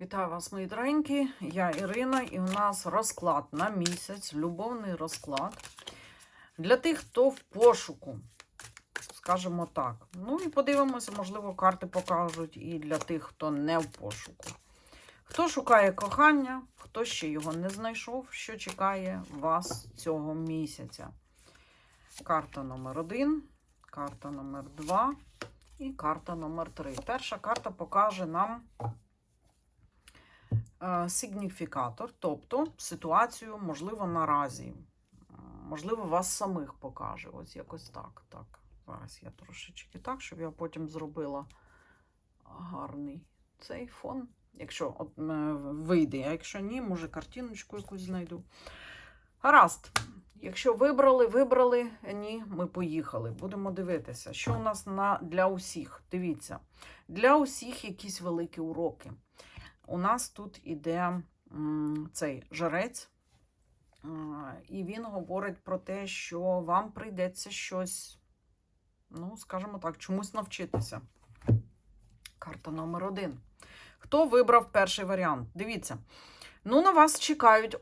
Вітаю вас, мої дорогенькі. Я Ірина, і у нас розклад на місяць, любовний розклад для тих, хто в пошуку, скажімо так. Ну і подивимося, можливо, карти покажуть і для тих, хто не в пошуку. Хто шукає кохання, хто ще його не знайшов, що чекає вас цього місяця. Карта номер один, карта номер два і карта номер три. Перша карта покаже нам сигніфікатор, тобто ситуацію, можливо, наразі. Можливо, вас самих покаже. Ось якось так. Так, зараз я трошечки так, щоб я потім зробила гарний цей фон. Якщо от, е, вийде, а якщо ні, може картиночку якусь знайду. Гаразд. Якщо вибрали, вибрали, ні, ми поїхали. Будемо дивитися, що у нас на, для усіх. Дивіться, для усіх якісь великі уроки. У нас тут іде цей жарець, і він говорить про те, що вам прийдеться щось, ну, скажімо так, чомусь навчитися. Карта номер один. Хто вибрав перший варіант? Дивіться. Ну, на вас чекають,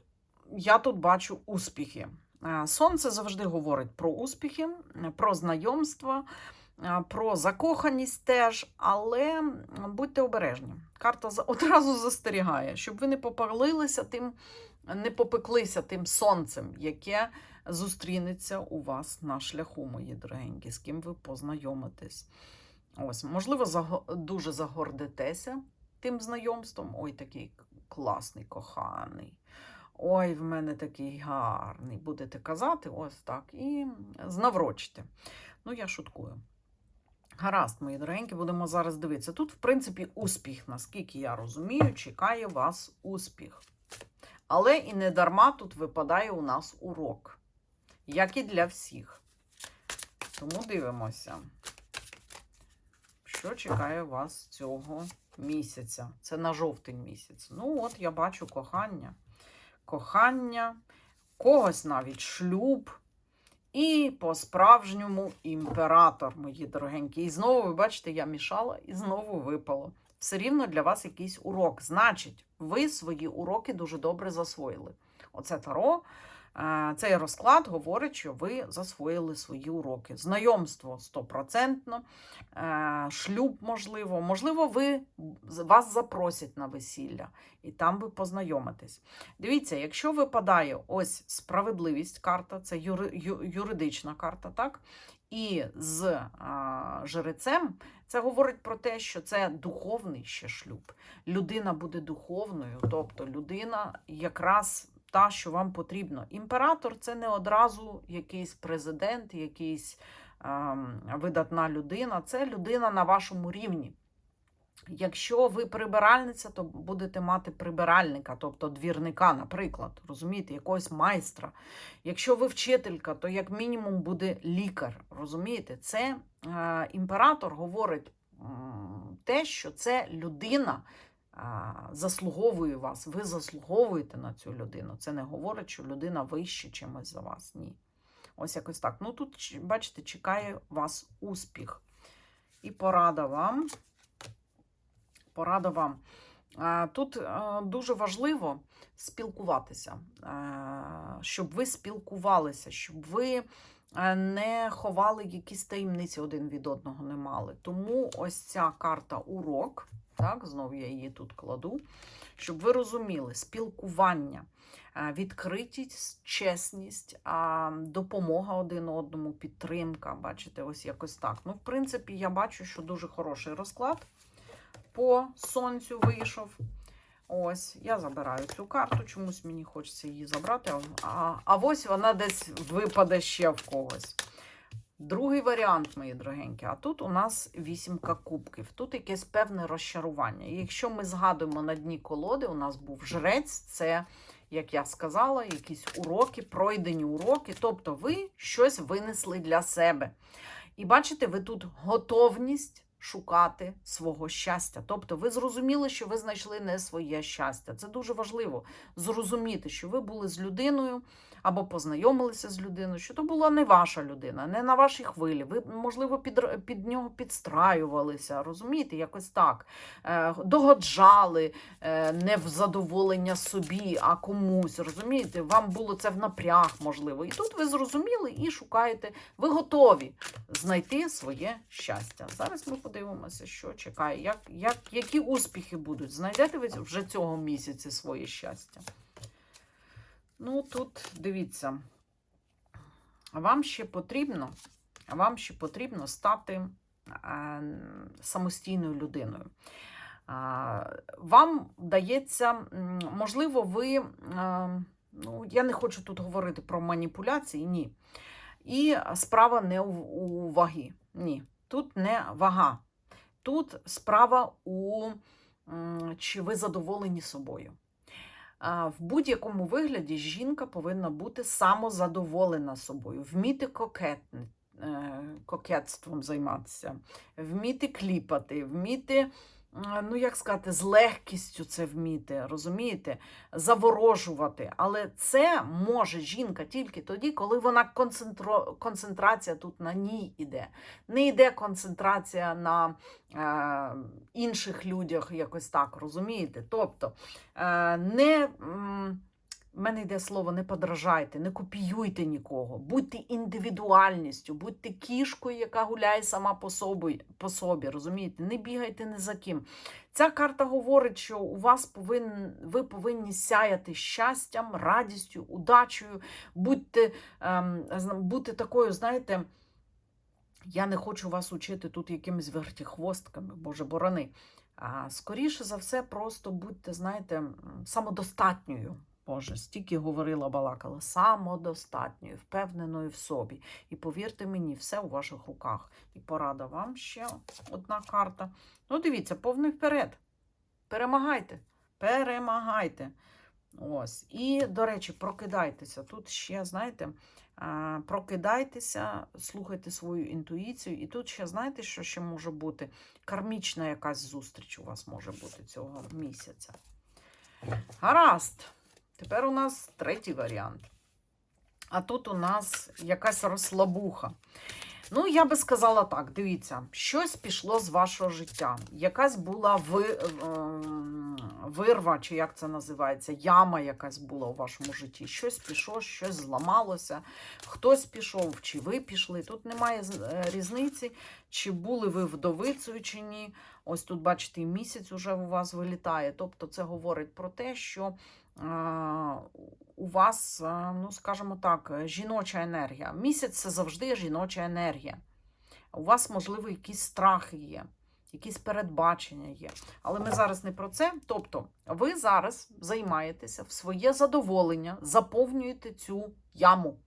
я тут бачу успіхи. Е, Сонце завжди говорить про успіхи, про знайомства, про закоханість теж, але будьте обережні. Карта одразу застерігає, щоб ви не попалилися тим, не попеклися тим сонцем, яке зустрінеться у вас на шляху, мої дорогенькі, з ким ви познайомитесь. Ось, можливо, дуже загордитеся тим знайомством. Ой, такий класний, коханий. Ой, в мене такий гарний. Будете казати, ось так, і знаврочите. Ну, я шуткую. Гаразд, мої дорогенькі, будемо зараз дивитися. Тут, в принципі, успіх, наскільки я розумію, чекає вас успіх. Але і не дарма тут випадає у нас урок, як і для всіх. Тому дивимося, що чекає вас цього місяця. Це на жовтень місяць. Ну, от я бачу кохання. Кохання, когось навіть шлюб. І по-справжньому імператор, мої дорогенькі. І знову, ви бачите, я мішала і знову випало. Все рівно для вас якийсь урок. Значить, ви свої уроки дуже добре засвоїли. Оце таро, цей розклад говорить, що ви засвоїли свої уроки. Знайомство стопроцентно, е, шлюб, можливо. Можливо, ви, вас запросять на весілля, і там ви познайомитесь. Дивіться, якщо випадає ось справедливість карта, це юри, юридична карта, так? І з а, жрецем це говорить про те, що це духовний ще шлюб. Людина буде духовною, тобто людина якраз та, що вам потрібно. Імператор це не одразу якийсь президент, якийсь ем, видатна людина, це людина на вашому рівні. Якщо ви прибиральниця, то будете мати прибиральника, тобто двірника, наприклад, розумієте, якогось майстра. Якщо ви вчителька, то як мінімум буде лікар. Розумієте, це е, імператор говорить те, що це людина е, заслуговує вас. Ви заслуговуєте на цю людину. Це не говорить, що людина вище чимось за вас. Ні. Ось якось так. Ну тут, бачите, чекає вас успіх. І порада вам порада вам. Тут е, дуже важливо спілкуватися, е, щоб ви спілкувалися, щоб ви е, не ховали якісь таємниці один від одного не мали. Тому ось ця карта урок, так, знову я її тут кладу, щоб ви розуміли, спілкування, е, відкритість, чесність, допомога один одному, підтримка. Бачите, ось якось так. Ну, в принципі, я бачу, що дуже хороший розклад по сонцю вийшов. Ось, я забираю цю карту, чомусь мені хочеться її забрати, а, а, а ось вона десь випаде ще в когось. Другий варіант, мої дорогенькі, а тут у нас вісімка кубків. Тут якесь певне розчарування. Якщо ми згадуємо на дні колоди, у нас був жрець, це, як я сказала, якісь уроки, пройдені уроки. Тобто ви щось винесли для себе. І бачите, ви тут готовність шукати свого щастя. Тобто, ви зрозуміли, що ви знайшли не своє щастя. Це дуже важливо зрозуміти, що ви були з людиною або познайомилися з людиною, що то була не ваша людина, не на вашій хвилі. Ви, можливо, під, під нього підстраювалися, розумієте, якось так. Е, догоджали е, не в задоволення собі, а комусь. Розумієте, вам було це в напряг, можливо. І тут ви зрозуміли і шукаєте, ви готові знайти своє щастя. Зараз ми подивимося, що чекає, як, як, які успіхи будуть. Знайдете ви вже цього місяці своє щастя. Ну, тут дивіться, вам ще потрібно, вам ще потрібно стати е, самостійною людиною. А, Вам дається, можливо, ви, е, ну, я не хочу тут говорити про маніпуляції, ні. І справа не у ваги. Ні. Тут не вага. Тут справа у чи ви задоволені собою. В будь-якому вигляді жінка повинна бути самозадоволена собою, вміти кокетни, е, кокетством займатися, вміти кліпати, вміти, ну як сказати, з легкістю це вміти, розумієте, заворожувати. Але це може жінка тільки тоді, коли вона концентро... концентрація тут на ній іде. Не йде концентрація на е, інших людях, якось так, розумієте? Тобто е, не. В мене йде слово не подражайте, не копіюйте нікого, будьте індивідуальністю, будьте кішкою, яка гуляє сама по собі, по собі розумієте? Не бігайте ні за ким. Ця карта говорить, що у вас повинен, ви повинні сяяти щастям, радістю, удачею, будьте, ем, бути такою, знаєте, я не хочу вас учити тут якимись вертіхвостками, Боже борони. А скоріше за все, просто будьте, знаєте, самодостатньою. Боже, стільки говорила, балакала, самодостатньою, впевненою в собі. І повірте мені, все у ваших руках. І порада вам ще одна карта. Ну, дивіться, повний вперед. Перемагайте. Перемагайте. Ось. І, до речі, прокидайтеся. Тут ще, знаєте, прокидайтеся, слухайте свою інтуїцію. І тут ще, знаєте, що ще може бути? Кармічна якась зустріч у вас може бути цього місяця. Гаразд. Тепер у нас третій варіант. А тут у нас якась розслабуха. Ну, я би сказала так: дивіться, щось пішло з вашого життя. Якась була ви, ем, вирва, чи як це називається, яма якась була у вашому житті. Щось пішло, щось зламалося, хтось пішов, чи ви пішли. Тут немає е, різниці, чи були ви вдовицею, чи ні. Ось тут, бачите, місяць уже у вас вилітає. Тобто, це говорить про те, що у вас, ну скажімо так, жіноча енергія. Місяць це завжди жіноча енергія. У вас, можливо, якісь страхи є, якісь передбачення є. Але ми зараз не про це. Тобто, ви зараз займаєтеся в своє задоволення, заповнюєте цю яму,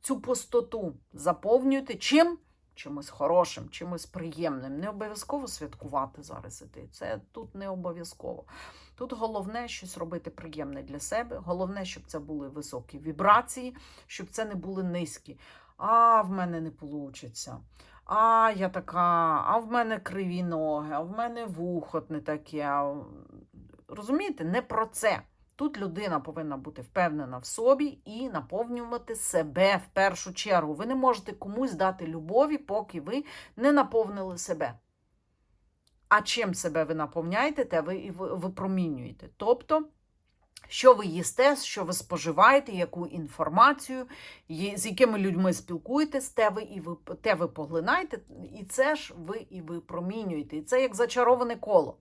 цю пустоту. Заповнюєте чим? Чимось хорошим, чимось приємним. Не обов'язково святкувати зараз іти. Це тут не обов'язково. Тут головне щось робити приємне для себе. Головне, щоб це були високі вібрації, щоб це не були низькі. А в мене не вийде. А я така, а в мене криві ноги, а в мене вухо не таке. Розумієте, не про це. Тут людина повинна бути впевнена в собі і наповнювати себе в першу чергу. Ви не можете комусь дати любові, поки ви не наповнили себе. А чим себе ви наповняєте, те ви і випромінюєте. Тобто, що ви їсте, що ви споживаєте, яку інформацію, з якими людьми спілкуєтесь, те ви і ви, те ви поглинаєте, і це ж ви і випромінюєте. І це як зачароване коло.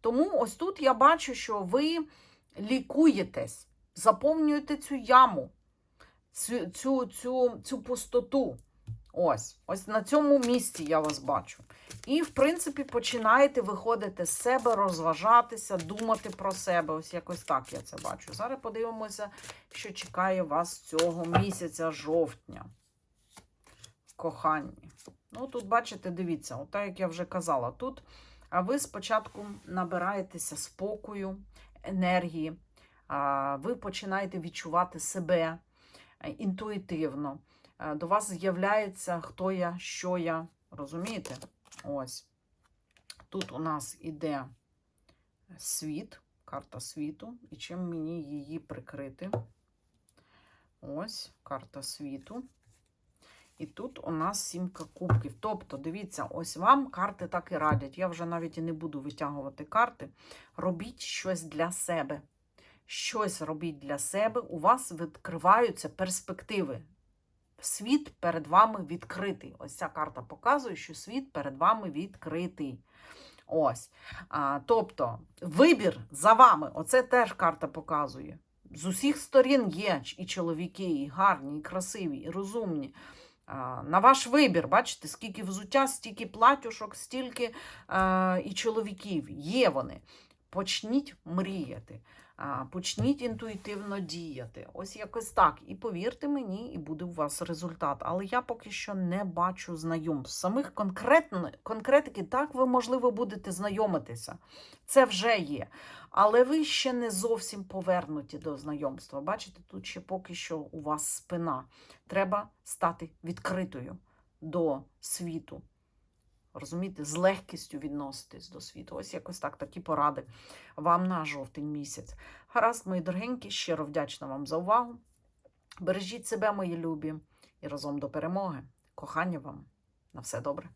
Тому ось тут я бачу, що ви лікуєтесь, заповнюєте цю яму, цю, цю, цю, цю пустоту. Ось, ось на цьому місці я вас бачу. І, в принципі, починаєте виходити з себе, розважатися, думати про себе. Ось якось так я це бачу. Зараз подивимося, що чекає вас цього місяця жовтня. В коханні. Ну, тут, бачите, дивіться, так як я вже казала, тут а ви спочатку набираєтеся спокою, енергії, а, ви починаєте відчувати себе інтуїтивно. До вас з'являється, хто я, що я. Розумієте? Ось. Тут у нас іде світ, карта світу, і чим мені її прикрити. Ось карта світу. І тут у нас сімка кубків. Тобто, дивіться, ось вам карти так і радять. Я вже навіть і не буду витягувати карти. Робіть щось для себе. Щось робіть для себе. У вас відкриваються перспективи. Світ перед вами відкритий. Ось ця карта показує, що світ перед вами відкритий. Ось. А, тобто, вибір за вами. Оце теж карта показує. З усіх сторін є і чоловіки, і гарні, і красиві, і розумні. На ваш вибір, бачите, скільки взуття, стільки платюшок, стільки а, і чоловіків. Є вони. Почніть мріяти, почніть інтуїтивно діяти. Ось якось так. І повірте мені, і буде у вас результат. Але я поки що не бачу знайомств. Самих конкретно, конкретики, так ви, можливо, будете знайомитися. Це вже є. Але ви ще не зовсім повернуті до знайомства. Бачите, тут ще поки що у вас спина. Треба стати відкритою до світу. Розумієте, з легкістю відноситись до світу. Ось якось так, такі поради вам на жовтень місяць. Гаразд, мої дорогенькі, щиро вдячна вам за увагу. Бережіть себе, мої любі, і разом до перемоги. Кохання вам. На все добре.